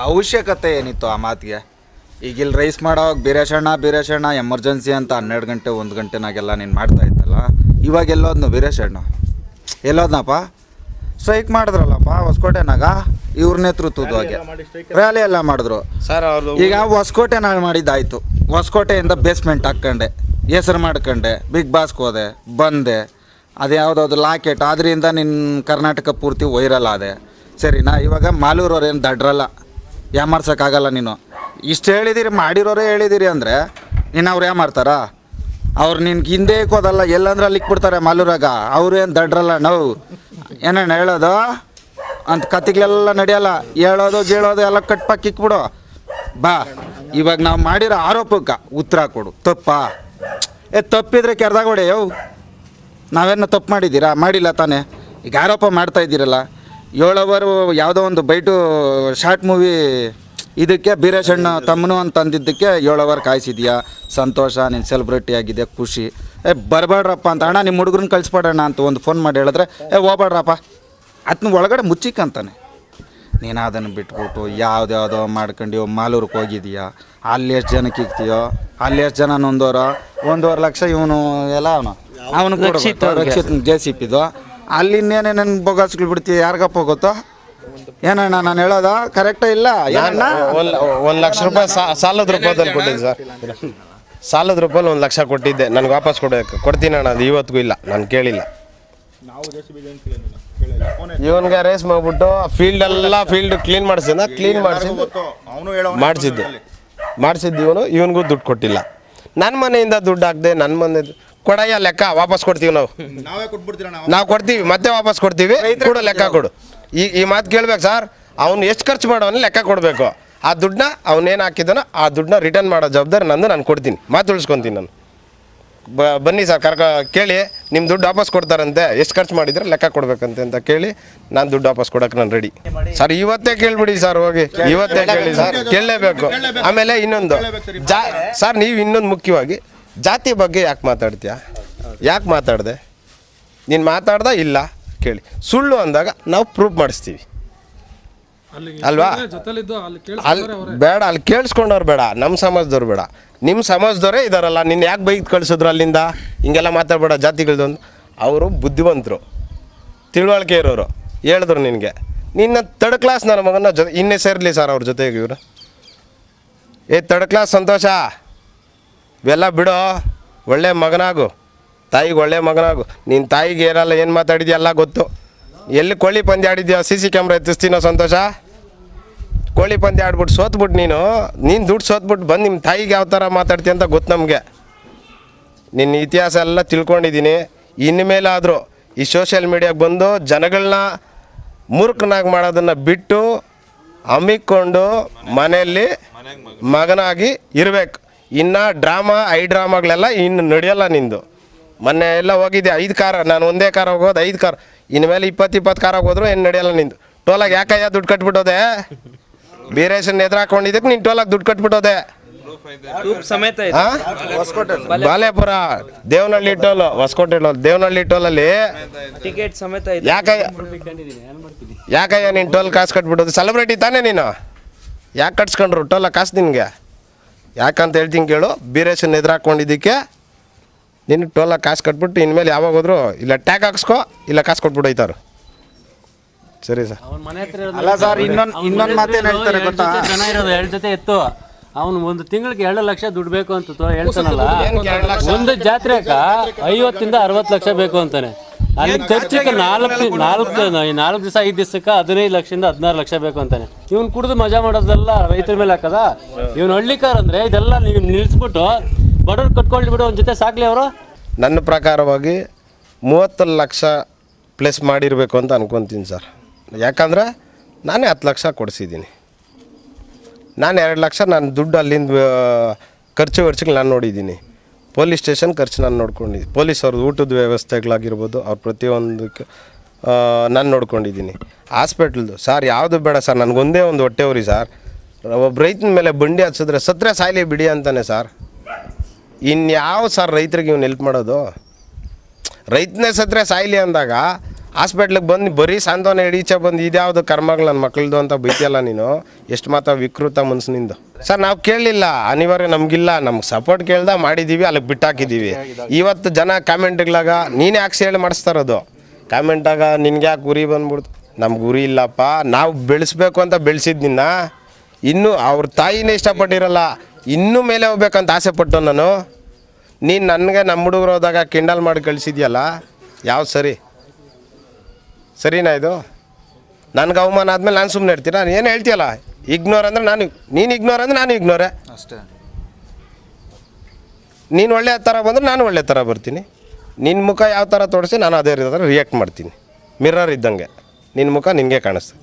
ಅವಶ್ಯಕತೆ ಏನಿತ್ತು ಆ ಮಾತಿಗೆ? ಈಗ ಇಲ್ಲಿ ರೈಸ್ ಮಾಡೋವಾಗ ಬೀರೇಶಣ್ಣ ಬೀರೇಶಣ್ಣ ಎಮರ್ಜೆನ್ಸಿ ಅಂತ ಹನ್ನೆರಡು ಗಂಟೆ ಒಂದು ಗಂಟೆನಾಗೆಲ್ಲ ನೀನು ಮಾಡ್ತಾ ಇದ್ದಲ್ಲ ಇವಾಗ ಎಲ್ಲೋದ್ನು ಬೀರೇಶಣ್ಣ ಎಲ್ಲೋದ್ನಪ್ಪ? ಸ್ಟ್ರೈಕ್ ಮಾಡಿದ್ರಲ್ಲಪ್ಪ ಹೊಸಕೋಟೆನಾಗ? ಇವ್ರ ನೇತೃತ್ವದವಾಗೆ ರ್ಯಾಲಿ ಎಲ್ಲ ಮಾಡಿದ್ರು. ಸರ್ ಅವರು ಈಗ ಹೊಸಕೋಟೆ ನಾನು ಮಾಡಿದ್ದಾಯ್ತು. ಹೊಸಕೋಟೆಯಿಂದ ಬೇಸ್ಮೆಂಟ್ ಹಾಕ್ಕೊಂಡೆ ಹೆಸರು ಮಾಡ್ಕೊಂಡೆ ಬಿಗ್ ಬಾಸ್ಗೆ ಹೋದೆ ಬಂದೆ. ಅದು ಯಾವುದಾದ್ರು ಲಾಕೆಟ್ ಅದರಿಂದ ನಿನ್ನ ಕರ್ನಾಟಕ ಪೂರ್ತಿ ವೈರಲ್ ಆದೆ. ಸರಿನಾ? ಇವಾಗ ಮಾಲೂರವ್ರು ಏನು ದಡ್ರಲ್ಲ. ಯಾಮಾರ್ಸೋಕ್ಕಾಗಲ್ಲ ನೀನು. ಇಷ್ಟು ಹೇಳಿದಿರಿ, ಮಾಡಿರೋರೇ ಹೇಳಿದಿರಿ ಅಂದರೆ ನೀನು ಅವ್ರು ಯಾಮಾರ್ತಾರಾ ಅವ್ರು ನಿನ್ಗೆ ಹಿಂದೆ ಹೋದಲ್ಲ ಎಲ್ಲಂದ್ರೆ ಅಲ್ಲಿ ಇಕ್ಬಿಡ್ತಾರೆ ಮಾಲೂರಾಗ. ಅವ್ರು ಏನು ದಡ್ರಲ್ಲ ನಾವು? ಏನೇನು ಹೇಳೋದು? ಅಂತ ಕತ್ತಿಗಳೆಲ್ಲ ನಡೆಯಲ್ಲ. ಹೇಳೋದು, ಗೀಳೋದು ಎಲ್ಲ ಕಟ್ಪಾಕಿ ಇಕ್ಬಿಡು. ಬಾ, ಇವಾಗ ನಾವು ಮಾಡಿರೋ ಆರೋಪಕ್ಕೆ ಉತ್ತರ ಕೊಡು. ತಪ್ಪಾ? ಏ, ತಪ್ಪಿದ್ರೆ ಕೆರ್ದಾಗ ಹೊಡೆ ನಾವೇನೋ ನಾವೇನು ತಪ್ಪು ಮಾಡಿದ್ದೀರಾ? ಮಾಡಿಲ್ಲ ತಾನೇ. ಈಗ ಆರೋಪ ಮಾಡ್ತಾ ಇದ್ದೀರಲ್ಲ. ಏಳು ಅವರು ಯಾವುದೋ ಒಂದು ಬೈಟು ಶಾರ್ಟ್ ಮೂವಿ ಇದಕ್ಕೆ ಬೀರೇಶಣ್ಣ ತಮ್ಮನು ಅಂತಂದಿದ್ದಕ್ಕೆ ಏಳು ಅವರ್ ಕಾಯಿಸಿದ್ಯಾ? ಸಂತೋಷ ನೀನು ಸೆಲೆಬ್ರಿಟಿ ಆಗಿದೆ ಖುಷಿ. ಏ ಬರಬೇಡ್ರಪ್ಪ ಅಂತ. ಅಣ್ಣ ನಿಮ್ಮ ಹುಡುಗರನ್ನ ಕಳಿಸ್ಬೇಡಣ್ಣ ಅಂತ ಒಂದು ಫೋನ್ ಮಾಡಿ ಹೇಳಿದ್ರೆ ಏ ಹೋಗ್ಬೇಡ್ರಪ್ಪ ಅದನ್ನ ಒಳಗಡೆ ಮುಚ್ಚಿಕ್ಕಂತಾನೆ ನೀನು ಅದನ್ನು ಬಿಟ್ಬಿಟ್ಟು ಯಾವ್ದ್ಯಾವುದೋ ಮಾಡ್ಕೊಂಡು ಮಾಲೂರಿಗೆ ಹೋಗಿದೀಯಾ? ಅಲ್ಲಿ ಎಷ್ಟು ಜನಕ್ಕೆ ಇಕ್ತೀಯೋ? ಅಲ್ಲಿ ಎಷ್ಟು ಜನ ನೊಂದೋರೋ? ಒಂದೂವರೆ ಲಕ್ಷ ಇವನು ಎಲ್ಲ ಅವನು. ಅವನು ರಕ್ಷಿತ್ ಜೆ ಸಿ ಪಿದು ಅಲ್ಲಿ ಇನ್ನೇನೇನು ಬೊಗಾಸ್ಗಳು ಬಿಡ್ತೀವಿ ಯಾರಿಗಪ್ಪ ಗೊತ್ತೋ? ಏನಣ್ಣ ನಾನು ಹೇಳೋದ ಕರೆಕ್ಟ ಇಲ್ಲ? ಏನಣ್ಣ? ಒಂದು ಒಂದು ಲಕ್ಷ ರೂಪಾಯಿ ಸಾ- ಸಾಲದ ರೂಪದಲ್ಲಿ ಕೊಟ್ಟಿದ್ದೆ ಸರ್. ಸಾಲದ ರೂಪಾಯಲ್ಲಿ ಒಂದು ಲಕ್ಷ ಕೊಟ್ಟಿದ್ದೆ. ನನಗೆ ವಾಪಸ್ ಕೊಡಬೇಕು ಕೊಡ್ತೀನಿ ಅಣ್ಣ ಅದು ಇವತ್ತಿಗೂ ಇಲ್ಲ ನಾನು ಕೇಳಿಲ್ಲ. ಇವನ್ಗೆ ರೇಸ್ ಮಾಡ್ಬಿಟ್ಟು ಫೀಲ್ಡ್ ಎಲ್ಲ ಫೀಲ್ಡ್ ಕ್ಲೀನ್ ಮಾಡಿಸಿದ ಕ್ಲೀನ್ ಮಾಡಿಸಿದ್ದು. ಮಾಡಿಸಿದ್ದು. ಮಾಡಿಸಿದ್ದು ಇವನು ಇವನಿಗೂ ದುಡ್ಡು ಕೊಟ್ಟಿಲ್ಲ. ನನ್ನ ಮನೆಯಿಂದ ದುಡ್ಡು ಹಾಕ್ದೆ ನನ್ನ ಮನೆ ಕೊಡಯ್ಯ ಲೆಕ್ಕ ವಾಪಸ್ ಕೊಡ್ತೀವಿ ನಾವು. ನಾವೇ ಕೊಟ್ಬಿಡ್ತೀರ ನಾವು? ಕೊಡ್ತೀವಿ ಮತ್ತೆ ವಾಪಸ್ ಕೊಡ್ತೀವಿ ಕೊಡು ಲೆಕ್ಕ ಕೊಡು. ಈ ಈ ಮಾತು ಕೇಳ್ಬೇಕು ಸರ್ ಅವ್ನು ಎಷ್ಟು ಖರ್ಚು ಮಾಡೋನು ಲೆಕ್ಕ ಕೊಡಬೇಕು. ಆ ದುಡ್ಡನ್ನ ಅವನೇನು ಹಾಕಿದ್ದಾನೋ ಆ ದುಡ್ಡನ್ನ ರಿಟರ್ನ್ ಮಾಡೋ ಜವಾಬ್ದಾರಿ ನಂದು ನಾನು ಕೊಡ್ತೀನಿ. ಮಾತು ಉಳಿಸ್ಕೊತೀನಿ ನಾನು. ಬ, ಬನ್ನಿ ಸರ್, ಕರ್ಕ, ಕೇಳಿ ನಿಮ್ಮ ದುಡ್ಡು ವಾಪಸ್ ಕೊಡ್ತಾರಂತೆ, ಎಷ್ಟು ಖರ್ಚು ಮಾಡಿದ್ರೆ ಲೆಕ್ಕ ಕೊಡ್ಬೇಕಂತೆ ಅಂತ ಕೇಳಿ, ನಾನು ದುಡ್ಡು ವಾಪಸ್ ಕೊಡಕ್ಕೆ ನಾನು ರೆಡಿ ಸರ್, ಇವತ್ತೇ ಕೇಳ್ಬಿಡಿ ಸರ್, ಹೋಗಿ, ಇವತ್ತೇ ಕೇಳಿ ಸರ್, ಕೇಳಲೇಬೇಕು. ಆಮೇಲೆ ಇನ್ನೊಂದು, ಜಾ, ಸರ್, ನೀವು ಇನ್ನೊಂದು ಮುಖ್ಯವಾಗಿ, ಜಾತಿ ಬಗ್ಗೆ ಯಾಕೆ ಮಾತಾಡ್ತೀಯಾ? ಯಾಕೆ ಮಾತಾಡಿದೆ? ನೀನು ಮಾತಾಡ್ದ ಇಲ್ಲ, ಕೇಳಿ. ಸುಳ್ಳು ಅಂದಾಗ ನಾವು ಪ್ರೂಫ್ ಮಾಡಿಸ್ತೀವಿ. ಅಲ್ವಾ? ಅಲ್ಲಿ ಬೇಡ ಅಲ್ಲಿ ಕೇಳಿಸ್ಕೊಂಡವ್ರು ಬೇಡ ನಮ್ಮ ಸಮಾಜದವ್ರು ಬೇಡ. ನಿಮ್ಮ ಸಮಾಜದವರೇ ಇದಾರಲ್ಲ ನಿನ್ನ ಯಾಕೆ ಬೈಕ್ ಕಳಿಸಿದ್ರು ಅಲ್ಲಿಂದ? ಹಿಂಗೆಲ್ಲ ಮಾತಾಡಬೇಡ ಜಾತಿಗಳದ್ದು ಅವರು ಬುದ್ಧಿವಂತರು ತಿಳುವಳಿಕೆ ಇರೋರು ಹೇಳಿದ್ರು ನಿನಗೆ. ನಿನ್ನ ತರ್ಡ್ ಕ್ಲಾಸ್ ನನ್ನ ಮಗನ ಜೊತೆ ಇನ್ನೇ ಸೇರಲಿ ಸರ್ ಅವ್ರ ಜೊತೆಗೆ ಇವರು. ಏ ತರ್ಡ್ ಕ್ಲಾಸ್ ಸಂತೋಷ? ಇವೆಲ್ಲ ಬಿಡೋ ಒಳ್ಳೆ ಮಗನಾಗು. ತಾಯಿಗೆ ಒಳ್ಳೆ ಮಗನಾಗು. ನಿನ್ನ ತಾಯಿಗೆ ಏನಲ್ಲ ಏನು ಮಾತಾಡಿದ್ಯಾ ಎಲ್ಲ ಗೊತ್ತು. ಎಲ್ಲಿ ಕೋಳಿ ಪಂದ್ಯ ಆಡಿದ್ಯಾ? ಸಿ ಸಿ ಕ್ಯಾಮ್ರಾ ಎತ್ತಿಸ್ತೀನೋ ಸಂತೋಷ? ಕೋಳಿ ಪಂದ್ಯ ಆಡ್ಬಿಟ್ಟು ಸೋತ್ಬಿಟ್ಟು ನೀನು ನೀನು ದುಡ್ಡು ಸೋತ್ಬಿಟ್ಟು ಬಂದು ನಿಮ್ಮ ತಾಯಿಗೆ ಯಾವ ಥರ ಮಾತಾಡ್ತೀಯ ಅಂತ ಗೊತ್ತು ನಮಗೆ. ನಿನ್ನ ಇತಿಹಾಸ ಎಲ್ಲ ತಿಳ್ಕೊಂಡಿದ್ದೀನಿ ಇನ್ಮೇಲಾದರೂ ಈ ಸೋಷಿಯಲ್ ಮೀಡಿಯಾಗೆ ಬಂದು ಜನಗಳನ್ನ ಮೂರ್ಖನಾಗಿ ಮಾಡೋದನ್ನು ಬಿಟ್ಟು ಹಮ್ಮಿಕೊಂಡು ಮನೆಯಲ್ಲಿ ಮಗನಾಗಿ ಇರಬೇಕು. ಇನ್ನು ಡ್ರಾಮಾ, ಐ ಡ್ರಾಮಾಗಳೆಲ್ಲ ಇನ್ನು ನಡೆಯಲ್ಲ ನಿಂದು. ಮೊನ್ನೆ ಎಲ್ಲ ಹೋಗಿದ್ದೆ, ಐದು ಕಾರ, ನಾನು ಒಂದೇ ಕಾರ ಹೋಗೋದು ಐದು ಕಾರ್. ಇನ್ಮೇಲೆ ಇಪ್ಪತ್ತು ಇಪ್ಪತ್ತು ಕಾರ ಹೋದ್ರು ಏನು ನಡೆಯಲ್ಲ ನಿಂದು. ಟೋಲಾಗ ಯಾಕಯ್ಯ ದುಡ್ಡು ಕಟ್ಬಿಟ್ಟೋದೆ? ಬೀರೇಶನ್ ಎದುರು ಹಾಕೊಂಡಿದ್ದಕ್ಕೆ ನೀನು ಟೋಲಾಗಿ ದುಡ್ಡು ಕಟ್ಬಿಟ್ಟೋದೆ. ಸಮೇತ? ಬಾಲೇಪುರ ದೇವನಹಳ್ಳಿ ಟೋಲ್ ಹೊಸಕೋಟೆ ಟೋಲ್ ದೇವನಹಳ್ಳಿ ಟೋಲಲ್ಲಿ ಟಿಕೆಟ್ ಸಮೇತ ಇದೆ. ಯಾಕಯ್ಯ ಯಾಕಯ್ಯ ನೀನು ಟೋಲ್ ಕಾಸು ಕಟ್ಬಿಡೋದು ಸೆಲೆಬ್ರಿಟಿ ತಾನೇ ನೀನು? ಯಾಕೆ ಕಟ್ಸ್ಕೊಂಡ್ರು? ಟೋಲ ಕಾಸು ನಿನಗೆ? ಯಾಕಂತ ಹೇಳ್ತೀನಿ ಕೇಳು. ಬೀರೇಶನ್ ಎದುರು ಹಾಕೊಂಡಿದ್ದಕ್ಕೆ ನಿನ್ನ ಟೋಲಾಗಿ ಕಾಸು ಕಟ್ಬಿಟ್ಟು ಇನ್ಮೇಲೆ ಯಾವಾಗ ಹೋದ್ರು ಇಲ್ಲ ಟ್ಯಾಕ್ ಹಾಕ್ಸ್ಕೊ ಇಲ್ಲ ಕಾಸು ಕೊಟ್ಬಿಟ್ಟು ಹೋಯ್ತಾರು ಸರಿ ಸರ್. ಅಲ್ಲ ಸರ್ ಇನ್ನೊಂದು ಇನ್ನೊಂದು ಮಾತೇನು ಹೇಳ್ತಾರೆ ಗೊತ್ತಾ? ಜನ ಇರೋದು ಎರಡು ಜೊತೆ ಇತ್ತು ಅವನು ಒಂದು ತಿಂಗಳಿಗೆ ಎರಡು ಲಕ್ಷ ದುಡ್ಡು ಬೇಕು ಅಂತ ತೋ- ಹೇಳ್ತಾನಲ್ಲ. ಒಂದು ಜಾತ್ರೆ ಐವತ್ತಿಂದ ಅರವತ್ತು ಲಕ್ಷ ಬೇಕು ಅಂತಾನೆ. ಅಲ್ಲಿ ಖರ್ಚಿಗೆ ನಾಲ್ಕು ನಾಲ್ಕು ನಾಲ್ಕು ದಿವಸ ಐದು ದಿವಸಕ್ಕೆ ಹದಿನೈದು ಲಕ್ಷದಿಂದ ಹದಿನಾರು ಲಕ್ಷ ಬೇಕು ಅಂತಾನೆ. ಇವ್ನು ಕುಡಿದು ಮಜಾ ಮಾಡೋದೆಲ್ಲ ರೈತರ ಮೇಲೆ ಹಾಕದ? ಇವ್ನು ಹಳ್ಳಿಕಾರ ಅಂದ್ರೆ ಇದೆಲ್ಲ ನೀವು ನಿಲ್ಲಿಸ್ಬಿಟ್ಟು ಬಡವ್ರು ಬಿಡು ಒಂದ್ ಜೊತೆ ಸಾಕ್ಲಿ ಅವರು. ನನ್ನ ಪ್ರಕಾರವಾಗಿ ಮೂವತ್ತು ಲಕ್ಷ ಪ್ಲಸ್ ಮಾಡಿರಬೇಕು ಅಂತ ಅನ್ಕೊಂತೀನಿ ಸರ್. ಯಾಕಂದ್ರೆ ನಾನೇ ಹತ್ತು ಲಕ್ಷ ಕೊಡಿಸಿದ್ದೀನಿ. ನಾನು ಎರಡು ಲಕ್ಷ ನಾನು ದುಡ್ಡು ಅಲ್ಲಿಂದ ಖರ್ಚು ವರ್ಚಿಗೆ ನಾನು ನೋಡಿದ್ದೀನಿ. ಪೊಲೀಸ್ ಸ್ಟೇಷನ್ ಖರ್ಚು ನಾನು ನೋಡ್ಕೊಂಡಿದ್ದೀನಿ. ಪೊಲೀಸ್ ಅವ್ರದ್ದು ಊಟದ ವ್ಯವಸ್ಥೆಗಳಾಗಿರ್ಬೋದು, ಅವ್ರ ಪ್ರತಿಯೊಂದಕ್ಕೆ ನಾನು ನೋಡ್ಕೊಂಡಿದ್ದೀನಿ. ಹಾಸ್ಪಿಟ್ಲ್ದು, ಸರ್ ಯಾವುದು ಬೇಡ ಸರ್, ನನಗೊಂದೇ ಒಂದು ಹೊಟ್ಟೆ ಉರಿ ಸರ್. ಒಬ್ಬ ರೈತನ ಮೇಲೆ ಬಂಡಿ ಹಚ್ಚಿದ್ರೆ ಸತ್ರೆ ಸಾಯ್ಲಿ ಬಿಡಿ ಅಂತಾನೆ ಸರ್. ಇನ್ಯಾವ ಸರ್ ರೈತರಿಗೆ ಇವ್ನು ಹೆಲ್ಪ್ ಮಾಡೋದು? ರೈತನೇ ಸತ್ರೆ ಸಾಯ್ಲಿ ಅಂದಾಗ ಹಾಸ್ಪಿಟ್ಲಿಗೆ ಬಂದು ಬರೀ ಸಾಂತ್ವನ ಹಿಡೀಚೆ ಬಂದು ಇದ್ಯಾವುದು ಕರ್ಮಗಳು ನನ್ನ ಮಕ್ಕಳದು ಅಂತ ಬೈತಿಯಲ್ಲ ನೀನು? ಎಷ್ಟು ಮಾತ್ರ ವಿಕೃತ ಮನಸ್ಸಿನಿಂದ. ಸರ್, ನಾವು ಕೇಳಲಿಲ್ಲ. ಅನಿವಾರ್ಯ ನಮಗಿಲ್ಲ. ನಮ್ಗೆ ಸಪೋರ್ಟ್ ಕೇಳ್ದ ಮಾಡಿದ್ದೀವಿ ಅಲ್ಲಿಗೆ ಬಿಟ್ಟಾಕಿದ್ದೀವಿ ಇವತ್ತು ಜನ ಕಾಮೆಂಟ್ಗಳಾಗ ನೀನು ಯಾಕೆ ಸೇಳಿ ಮಾಡಿಸ್ತಾರದು ಕಾಮೆಂಟಾಗ ನಿನ್ಗೆ ಯಾಕೆ ಗುರಿ ಬಂದ್ಬಿಡ್ತು? ನಮ್ಮ ಗುರಿ ಇಲ್ಲಪ್ಪ. ನಾವು ಬೆಳೆಸ್ಬೇಕು ಅಂತ ಬೆಳೆಸಿದ್ ನಿನ್ನ. ಇನ್ನೂ ಅವ್ರ ತಾಯಿನೇ ಇಷ್ಟಪಟ್ಟಿರಲ್ಲ. ಇನ್ನೂ ಮೇಲೆ ಹೋಗ್ಬೇಕಂತ ಆಸೆ ಪಟ್ಟು ನಾನು. ನೀನು ನನಗೆ ನಮ್ಮ ಹುಡುಗರು ಹೋದಾಗ ಕಿಂಡಲ್ ಮಾಡಿ ಕಳಿಸಿದ್ಯಲ್ಲ? ಯಾವ ಸರಿ? ಸರಿನಾ ಇದು? ನನಗೆ ಅವಮಾನ ಆದಮೇಲೆ ನಾನು ಸುಮ್ಮನೆ ಇರ್ತೀನಿ? ನಾನು ಏನು ಹೇಳ್ತೀಯಲ್ಲ? ಇಗ್ನೋರ್ ಅಂದರೆ ನಾನು ನೀನು ಇಗ್ನೋರ್ ಅಂದರೆ ನಾನು ಇಗ್ನೋರೆ ಅಷ್ಟೇ. ನೀನು ಒಳ್ಳೆ ಥರ ಬಂದರೆ ನಾನು ಒಳ್ಳೆ ಥರ ಬರ್ತೀನಿ. ನಿನ್ನ ಮುಖ ಯಾವ ಥರ ತೋರಿಸಿ ನಾನು ಅದೇ ಥರ ರಿಯಾಕ್ಟ್ ಮಾಡ್ತೀನಿ. ಮಿರರ್ ಇದ್ದಂಗೆ. ನಿನ್ನ ಮುಖ ನಿನಗೆ ಕಾಣಿಸ್ತದೆ.